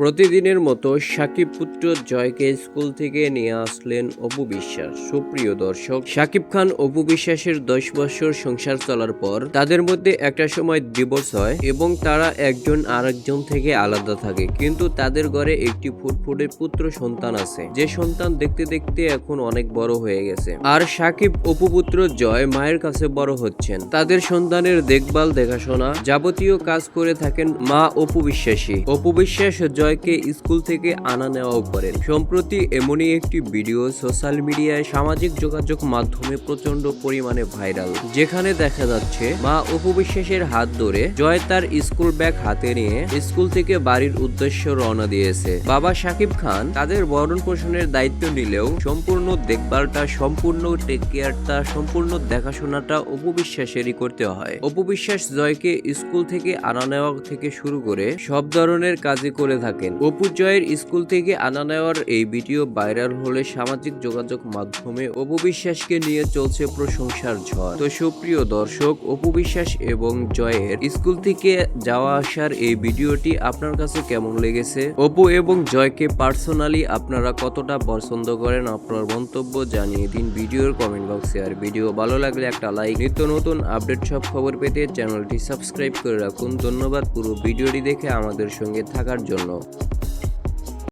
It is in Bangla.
প্রতিদিনের মতো সাকিব পুত্র জয়কে স্কুল থেকে নিয়ে আসলেন অপু বিশ্বাস। সুপ্রিয় দর্শক, সাকিব খান অপু বিশ্বাসের দশ বছর সংসার চলার পর তাদের মধ্যে একটা সময় ডিভোর্স হয় এবং তারা একজন আরেকজন থেকে আলাদা থাকে। কিন্তু তাদের ঘরে একটি ফুটফুটে পুত্র সন্তান আছে। যে সন্তান দেখতে দেখতে এখন অনেক বড় হয়ে গেছে। আর সাকিব অপু পুত্র জয় মায়ের কাছে বড় হচ্ছেন। তাদের সন্তানের দেখভাল, দেখাশোনা যাবতীয় কাজ করে থাকেন মা অপু বিশ্বাসী অপু বিশ্বাস জয়কে স্কুল থেকে আনা নেওয়াও করেন সম্প্রতি এমনই একটি ভিডিও সোশ্যাল মিডিয়ায় সামাজিক যোগাযোগ মাধ্যমে প্রচণ্ড পরিমাণে ভাইরাল, যেখানে দেখা যাচ্ছে মা অপু বিশ্বাসের হাত ধরে জয় তার স্কুল ব্যাগ হাতে নিয়ে স্কুল থেকে বাড়ির উদ্দেশ্যে রওনা দিয়েছে। বাবা সাকিব খান তাদের ভরণ পোষণের দায়িত্ব নিলেও সম্পূর্ণ দেখভালটা, সম্পূর্ণ টেক কেয়ারটা সম্পূর্ণ দেখাশোনাটা অপু বিশ্বাসেরই করতে হয়। অপবিশ্বাস জয়কে স্কুল থেকে আনা নেওয়া থেকে শুরু করে সব ধরনের কাজই করে থাকেন। অপু জয়ের স্কুল থেকে আনা নেওয়ার এই ভিডিও ভাইরাল হলে সামাজিক যোগাযোগ মাধ্যমে অপু বিশ্বাসকে নিয়ে চলছে প্রশংসার ঝড়। তো সুপ্রিয় দর্শক, অপু বিশ্বাস এবং জয়ের স্কুল থেকে যাওয়া আসার এই ভিডিওটি আপনার কাছে কেমন লেগেছে? অপু এবং জয়কে পার্সোনালি আপনারা কতটা পছন্দ করেন আপনার মন্তব্য জানিয়ে দিন ভিডিওর কমেন্ট বক্সে। আর ভিডিও ভালো লাগলে একটা লাইক। নিত্য নতুন আপডেট সব খবর পেতে চ্যানেলটি সাবস্ক্রাইব করে রাখুন। ধন্যবাদ পুরো ভিডিওটি দেখে আমাদের সঙ্গে থাকার জন্য। Show.